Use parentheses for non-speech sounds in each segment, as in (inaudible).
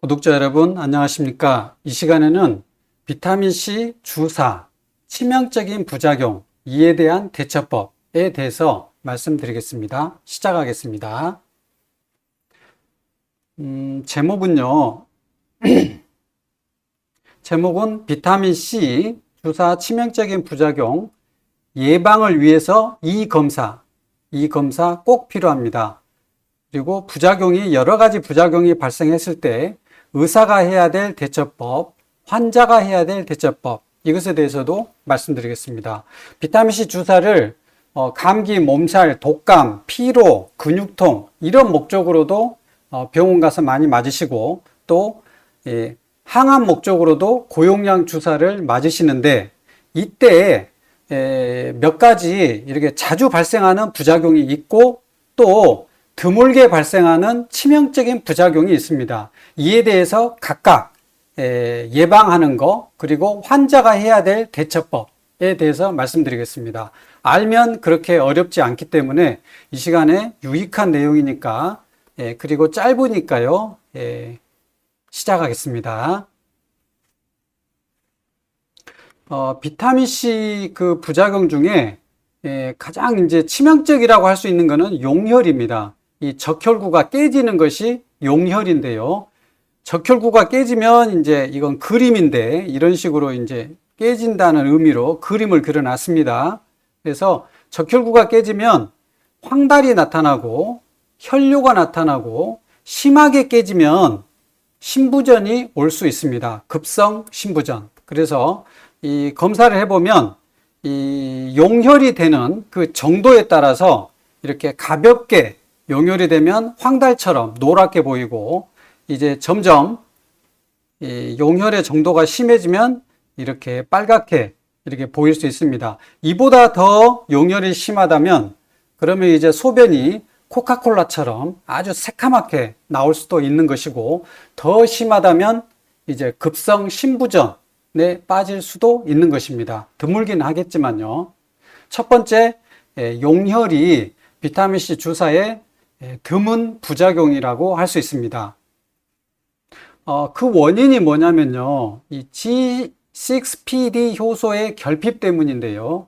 구독자 여러분 안녕하십니까? 이 시간에는 비타민C 주사 치명적인 부작용 이에 대한 대처법에 대해서 말씀드리겠습니다. 시작하겠습니다. 음, 제목은요. (clears throat) 제목은 비타민C 주사 치명적인 부작용 예방을 위해서 이 검사, 이 검사 꼭 필요합니다. 그리고 부작용이 여러 가지 부작용이 발생했을 때 의사가 해야 될 대처법, 환자가 해야 될 대처법 이것에 대해서도 말씀드리겠습니다. 비타민C 주사를 어, 감기, 몸살, 독감, 피로, 근육통 이런 목적으로도 어, 병원 가서 많이 맞으시고 또 예, 항암 목적으로도 고용량 주사를 맞으시는데 이때 에, 몇 가지 이렇게 자주 발생하는 부작용이 있고 또 드물게 발생하는 치명적인 부작용이 있습니다. 이에 대해서 각각 에, 예방하는 거 그리고 환자가 해야 될 대처법에 대해서 말씀드리겠습니다. 알면 그렇게 어렵지 않기 때문에 이 시간에 유익한 내용이니까 예, 그리고 짧으니까요. 예, 시작하겠습니다. 어, 비타민 C 그 부작용 중에 예, 가장 이제 치명적이라고 할 수 있는 것은 용혈입니다. 이 적혈구가 깨지는 것이 용혈인데요. 적혈구가 깨지면 이제 이건 그림인데 이런 식으로 이제 깨진다는 의미로 그림을 그려놨습니다. 그래서 적혈구가 깨지면 황달이 나타나고 혈뇨가 나타나고 심하게 깨지면 신부전이 올 수 있습니다. 급성 신부전. 그래서 이 검사를 해보면 이 용혈이 되는 그 정도에 따라서 이렇게 가볍게 용혈이 되면 황달처럼 노랗게 보이고 이제 점점 이 용혈의 정도가 심해지면 이렇게 빨갛게 이렇게 보일 수 있습니다. 이보다 더 용혈이 심하다면 그러면 이제 소변이 코카콜라처럼 아주 새카맣게 나올 수도 있는 것이고 더 심하다면 이제 급성 신부전에 빠질 수도 있는 것입니다. 드물긴 하겠지만요. 첫 번째 예, 용혈이 비타민C 주사에 예, 드문 부작용이라고 할 수 있습니다. 어, 그 원인이 뭐냐면요. 이 G6PD 효소의 결핍 때문인데요.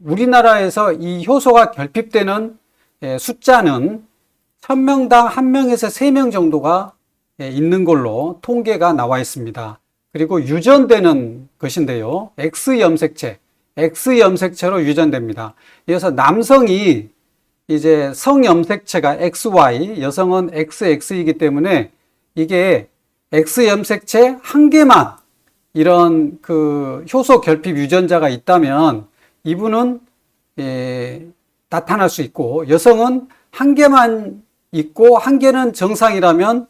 우리나라에서 이 효소가 결핍되는 예, 숫자는 1000명당 1명에서 3명 정도가 예, 있는 걸로 통계가 나와 있습니다. 그리고 유전되는 것인데요. X염색체, X염색체로 유전됩니다. 이어서 남성이 이제 성염색체가 XY, 여성은 XX이기 때문에 이게 X염색체 한 개만 이런 그 효소 결핍 유전자가 있다면 이분은 예, 나타날 수 있고 여성은 한 개만 있고 한 개는 정상이라면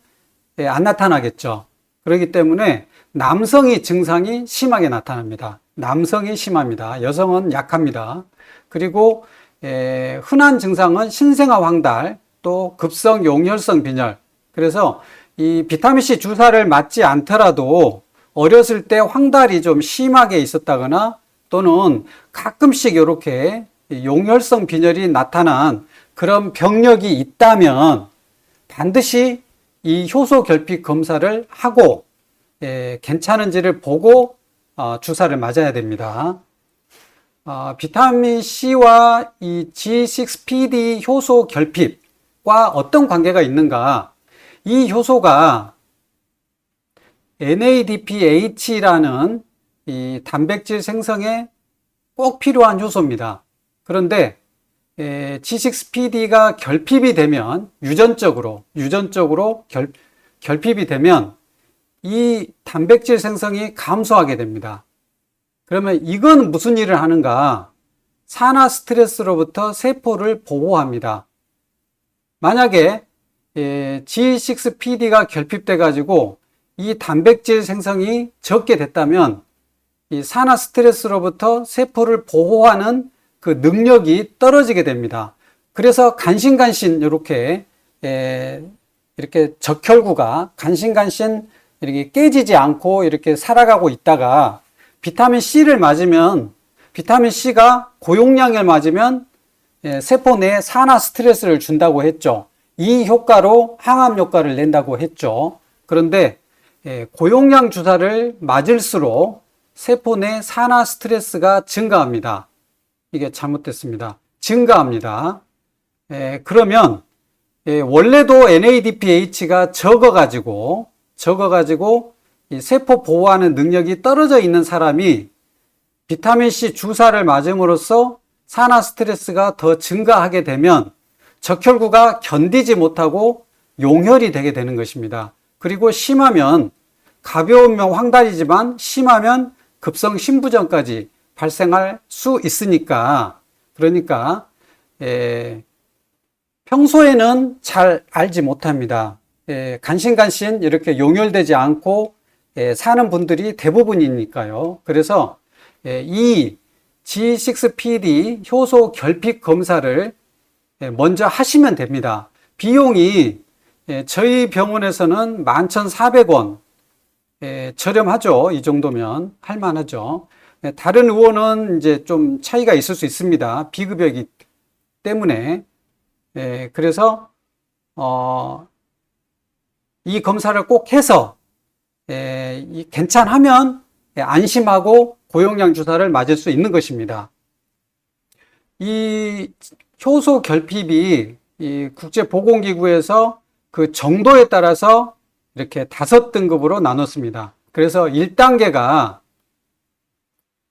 예, 안 나타나겠죠. 그렇기 때문에 남성이 증상이 심하게 나타납니다. 남성이 심합니다. 여성은 약합니다. 그리고 에, 흔한 증상은 신생아 황달, 또 급성 용혈성 빈혈. 그래서 이 비타민C 주사를 맞지 않더라도 어렸을 때 황달이 좀 심하게 있었다거나 또는 가끔씩 이렇게 용혈성 빈혈이 나타난 그런 병력이 있다면 반드시 이 효소 결핍 검사를 하고 에, 괜찮은지를 보고 어, 주사를 맞아야 됩니다. 어, 비타민 C와 이 G6PD 효소 결핍과 어떤 관계가 있는가? 이 효소가 NADPH라는 이 단백질 생성에 꼭 필요한 효소입니다. 그런데 에, G6PD가 결핍이 되면 유전적으로 유전적으로 결, 결핍이 되면 이 단백질 생성이 감소하게 됩니다. 그러면 이건 무슨 일을 하는가? 산화 스트레스로부터 세포를 보호합니다. 만약에 G6PD가 결핍돼 가지고 이 단백질 생성이 적게 됐다면 이 산화 스트레스로부터 세포를 보호하는 그 능력이 떨어지게 됩니다. 그래서 간신간신 이렇게 이렇게 적혈구가 간신간신 이렇게 깨지지 않고 이렇게 살아가고 있다가 비타민 C를 맞으면 비타민 C가 고용량을 맞으면 세포 내에 산화 스트레스를 준다고 했죠. 이 효과로 항암 효과를 낸다고 했죠. 그런데 예, 고용량 주사를 맞을수록 세포 내 산화 스트레스가 증가합니다. 이게 잘못됐습니다. 증가합니다. 예, 그러면 예, 원래도 NADPH가 적어가지고 적어가지고 이 세포 보호하는 능력이 떨어져 있는 사람이 비타민 C 주사를 맞음으로써 산화 스트레스가 더 증가하게 되면 적혈구가 견디지 못하고 용혈이 되게 되는 것입니다. 그리고 심하면 가벼우면 황달이지만 심하면 급성 신부전까지 발생할 수 있으니까 그러니까 에, 평소에는 잘 알지 못합니다. 에, 간신간신 이렇게 용혈되지 않고 에, 사는 분들이 대부분이니까요. 그래서 에, 이 G6PD 효소 결핍 검사를 에, 먼저 하시면 됩니다. 비용이 에, 저희 병원에서는 11,400원 에, 저렴하죠. 이 정도면 할만하죠. 에, 다른 의원은 이제 좀 차이가 있을 수 있습니다. 비급여이기 때문에 예, 그래서 어, 이 검사를 꼭 해서 예, 이 괜찮으면 예, 안심하고 고용량 주사를 맞을 수 있는 것입니다. 이 효소 결핍이 이 국제보건기구에서 그 정도에 따라서 이렇게 다섯 등급으로 나눴습니다. 그래서 1단계가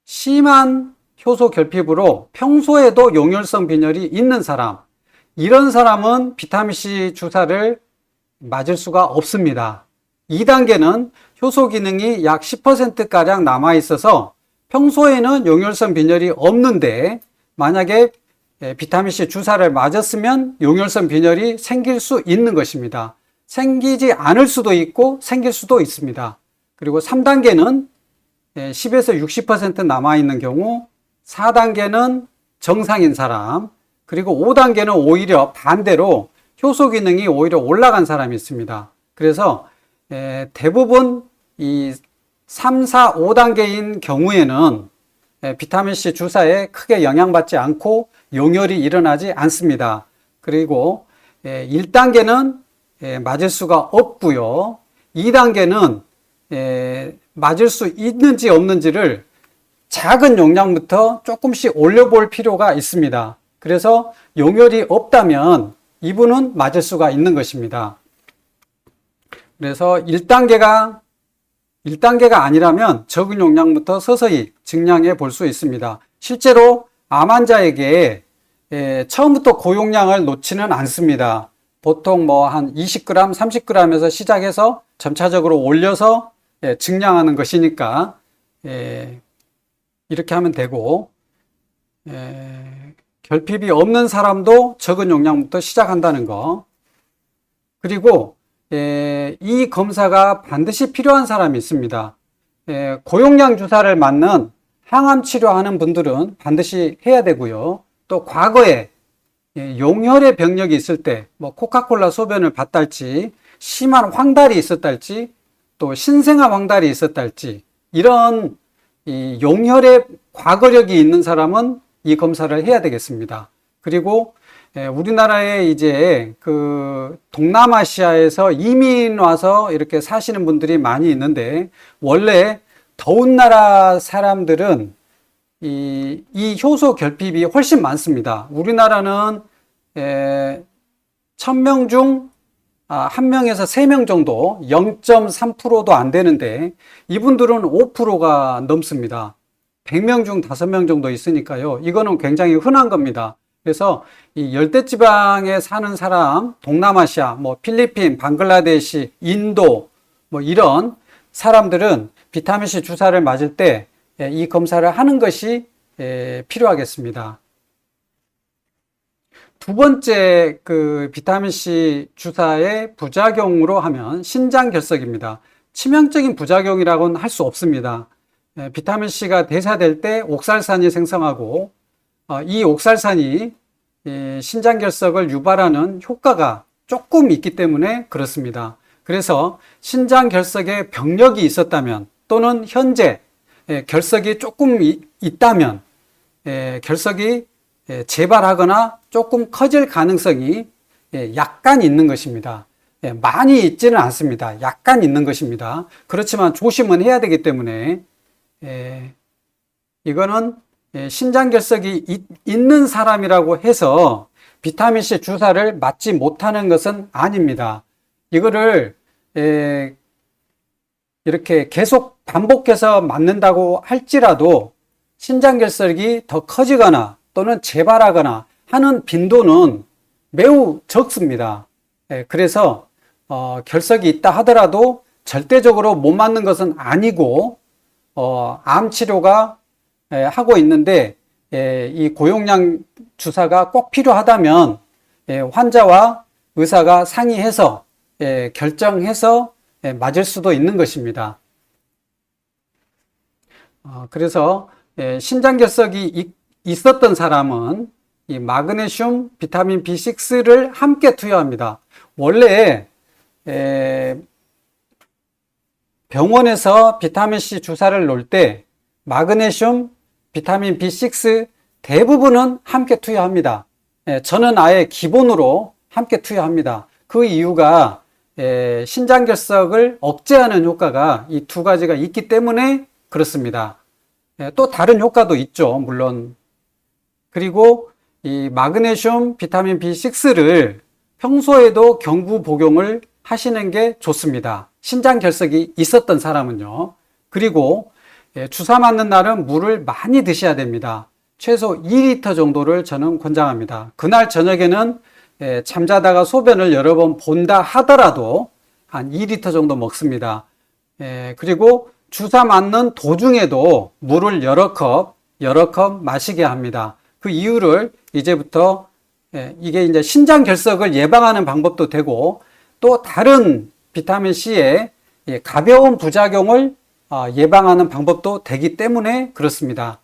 심한 효소 결핍으로 평소에도 용혈성 빈혈이 있는 사람, 이런 사람은 비타민C 주사를 맞을 수가 없습니다. 2단계는 효소 기능이 약 10%가량 남아 있어서 평소에는 용혈성 빈혈이 없는데 만약에 비타민C 주사를 맞았으면 용혈성 빈혈이 생길 수 있는 것입니다. 생기지 않을 수도 있고 생길 수도 있습니다. 그리고 3단계는 10에서 60% 남아 있는 경우 4단계는 정상인 사람, 그리고 5단계는 오히려 반대로 효소 기능이 오히려 올라간 사람이 있습니다. 그래서 에, 대부분 이 3, 4, 5단계인 경우에는 에, 비타민C 주사에 크게 영향받지 않고 용혈이 일어나지 않습니다. 그리고 에, 1단계는 에, 맞을 수가 없고요. 2단계는 에, 맞을 수 있는지 없는지를 작은 용량부터 조금씩 올려볼 필요가 있습니다. 그래서 용혈이 없다면 이분은 맞을 수가 있는 것입니다. 그래서 1단계가 1단계가 아니라면 적은 용량부터 서서히 증량해 볼 수 있습니다. 실제로 암 환자에게 예, 처음부터 고용량을 놓지는 않습니다. 보통 뭐 한 20g, 30g에서 시작해서 점차적으로 올려서 예, 증량하는 것이니까 예, 이렇게 하면 되고 결핍이 없는 사람도 적은 용량부터 시작한다는 거. 그리고 예, 이 검사가 반드시 필요한 사람이 있습니다. 예, 고용량 주사를 맞는 항암 치료하는 분들은 반드시 해야 되고요. 또 과거에 예, 용혈의 병력이 있을 때, 뭐 코카콜라 소변을 봤달지, 심한 황달이 있었달지, 또 신생아 황달이 있었달지, 이런 이 용혈의 과거력이 있는 사람은 이 검사를 해야 되겠습니다. 그리고 예, 우리나라에 이제 그 동남아시아에서 이민 와서 이렇게 사시는 분들이 많이 있는데 원래 더운 나라 사람들은 이, 이 효소 결핍이 훨씬 많습니다. 우리나라는 에, 1000명 중 아, 1명에서 3명 정도 0.3%도 안 되는데 이분들은 5%가 넘습니다. 100명 중 5명 정도 있으니까요. 이거는 굉장히 흔한 겁니다. 그래서 이 열대 지방에 사는 사람, 동남아시아, 뭐 필리핀, 방글라데시, 인도, 뭐 이런 사람들은 비타민C 주사를 맞을 때 이 검사를 하는 것이 필요하겠습니다. 두 번째 그 비타민C 주사의 부작용으로 하면 신장 결석입니다. 치명적인 부작용이라고는 할 수 없습니다. 예, 비타민 C가 대사될 때 옥살산이 생성하고 어, 이 옥살산이 신장 결석을 유발하는 효과가 조금 있기 때문에 그렇습니다. 그래서 신장 결석에 병력이 있었다면 또는 현재 예, 결석이 조금 있다면 예, 결석이 재발하거나 조금 커질 가능성이 약간 있는 것입니다. 예, 많이 있지는 않습니다. 약간 있는 것입니다. 그렇지만 조심은 해야 되기 때문에 예, 이거는 예, 신장결석이 있- 있는 사람이라고 해서 비타민C 주사를 맞지 못하는 것은 아닙니다. 이거를 예, 이렇게 계속 반복해서 맞는다고 할지라도 신장결석이 더 커지거나 또는 재발하거나 하는 빈도는 매우 적습니다. 예, 그래서 어, 결석이 있다 하더라도 절대적으로 못 맞는 것은 아니고 어, 암 치료가 예, 하고 있는데 예, 이 고용량 주사가 꼭 필요하다면 예, 환자와 의사가 상의해서 예, 결정해서 예, 맞을 수도 있는 것입니다. 어, 그래서 예, 신장결석이 있- 있었던 사람은 이 마그네슘, 비타민 B6를 함께 투여합니다. 원래 에, 병원에서 비타민 C 주사를 놓을 때 마그네슘, 비타민 B6 대부분은 함께 투여합니다. 예, 저는 아예 기본으로 함께 투여합니다. 그 이유가 예, 신장결석을 억제하는 효과가 이 두 가지가 있기 때문에 그렇습니다. 예, 또 다른 효과도 있죠, 물론. 그리고 이 마그네슘, 비타민 B6를 평소에도 경구 복용을 하시는 게 좋습니다. 신장 결석이 있었던 사람은요. 그리고 예, 주사 맞는 날은 물을 많이 드셔야 됩니다. 최소 2리터 정도를 저는 권장합니다. 그날 저녁에는 예, 잠자다가 소변을 여러 번 본다 하더라도 한 2리터 정도 먹습니다. 예, 그리고 주사 맞는 도중에도 물을 여러 컵, 여러 컵 마시게 합니다. 그 이유를 이제부터 예, 이게 이제 신장 결석을 예방하는 방법도 되고 또 다른 비타민 C의 예, 가벼운 부작용을 어, 예방하는 방법도 되기 때문에 그렇습니다.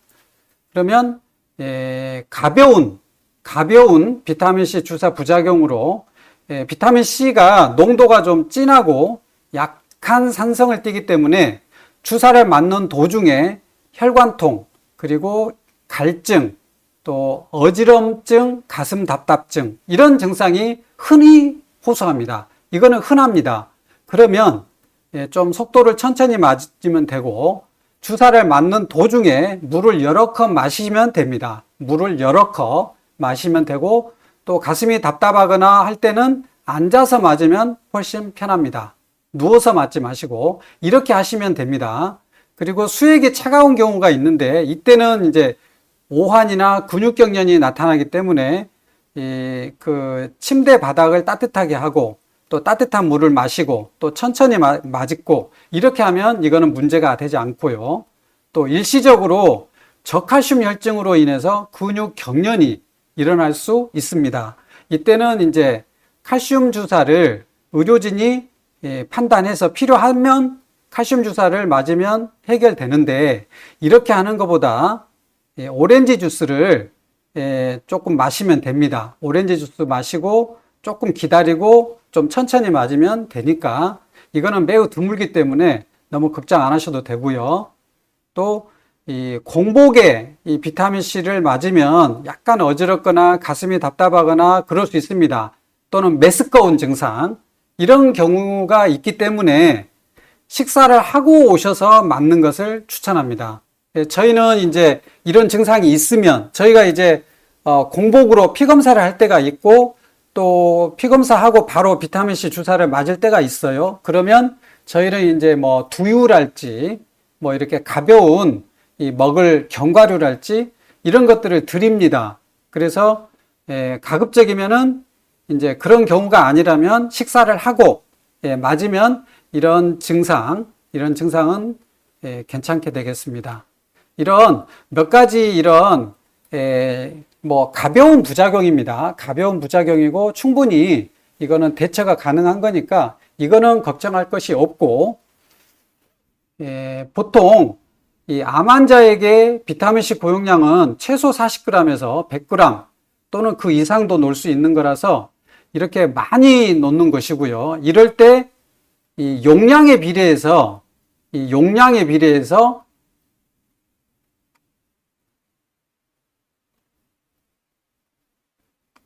그러면 예, 가벼운 가벼운 비타민 C 주사 부작용으로 예, 비타민 C가 농도가 좀 진하고 약한 산성을 띠기 때문에 주사를 맞는 도중에 혈관통 그리고 갈증 또 어지럼증, 가슴 답답증 이런 증상이 흔히 호소합니다. 이거는 흔합니다. 그러면 예, 좀 속도를 천천히 맞으면 되고 주사를 맞는 도중에 물을 여러 컵 마시면 됩니다. 물을 여러 컵 마시면 되고 또 가슴이 답답하거나 할 때는 앉아서 맞으면 훨씬 편합니다. 누워서 맞지 마시고 이렇게 하시면 됩니다. 그리고 수액이 차가운 경우가 있는데 이때는 이제 오한이나 근육경련이 나타나기 때문에 이 그 침대 바닥을 따뜻하게 하고 또 따뜻한 물을 마시고 또 천천히 마, 맞고 이렇게 하면 이거는 문제가 되지 않고요. 또 일시적으로 저칼슘 혈증으로 인해서 근육 경련이 일어날 수 있습니다. 이때는 이제 칼슘 주사를 의료진이 예, 판단해서 필요하면 칼슘 주사를 맞으면 해결되는데 이렇게 하는 것보다 예, 오렌지 주스를 예, 조금 마시면 됩니다. 오렌지 주스 마시고 조금 기다리고 좀 천천히 맞으면 되니까 이거는 매우 드물기 때문에 너무 걱정 안 하셔도 되고요. 또 이 공복에 이 비타민 C를 맞으면 약간 어지럽거나 가슴이 답답하거나 그럴 수 있습니다. 또는 메스꺼운 증상 이런 경우가 있기 때문에 식사를 하고 오셔서 맞는 것을 추천합니다. 예, 저희는 이제 이런 증상이 있으면 저희가 이제 어, 공복으로 피 검사를 할 때가 있고 또 피 검사하고 바로 비타민 C 주사를 맞을 때가 있어요. 그러면 저희는 이제 뭐 두유랄지 뭐 이렇게 가벼운 이 먹을 견과류랄지 이런 것들을 드립니다. 그래서 예, 가급적이면은 이제 그런 경우가 아니라면 식사를 하고 예, 맞으면 이런 증상 이런 증상은 예, 괜찮게 되겠습니다. 이런 몇 가지 이런 에, 뭐 가벼운 부작용입니다. 가벼운 부작용이고 충분히 이거는 대처가 가능한 거니까 이거는 걱정할 것이 없고 에, 보통 이 암 환자에게 비타민C 고용량은 최소 40g에서 100g 또는 그 이상도 놓을 수 있는 거라서 이렇게 많이 놓는 것이고요. 이럴 때 이 용량에 비례해서 이 용량에 비례해서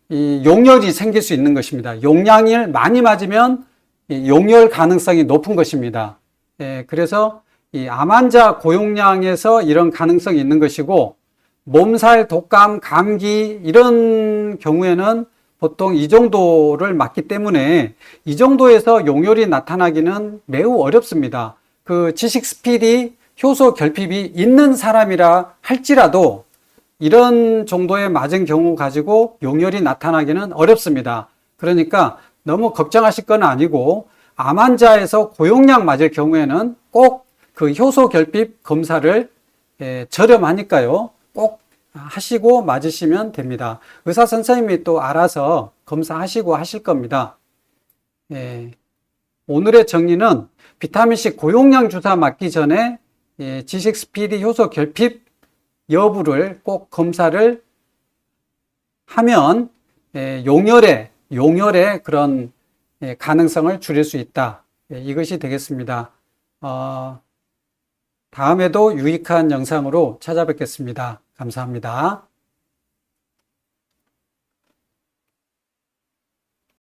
이 용열이 생길 수 있는 것입니다. 용량을 많이 맞으면 이 용열 가능성이 높은 것입니다. 예, 그래서 이 암환자 고용량에서 이런 가능성이 있는 것이고 몸살, 독감, 감기 이런 경우에는 보통 이 정도를 맞기 때문에 이 정도에서 용열이 나타나기는 매우 어렵습니다. 그 지식 스피디, 효소 결핍이 있는 사람이라 할지라도 이런 정도에 맞은 경우 가지고 용열이 나타나기는 어렵습니다. 그러니까 너무 걱정하실 건 아니고 암 환자에서 고용량 맞을 경우에는 꼭 그 효소 결핍 검사를 예, 저렴하니까요. 꼭 하시고 맞으시면 됩니다. 의사 선생님이 또 알아서 검사하시고 하실 겁니다. 예, 오늘의 정리는 비타민C 고용량 주사 맞기 전에 예, 지식 스피디 효소 결핍 여부를 꼭 검사를 하면 예, 용혈의 용혈의 그런 예, 가능성을 줄일 수 있다. 예, 이것이 되겠습니다. 어, 다음에도 유익한 영상으로 찾아뵙겠습니다. 감사합니다.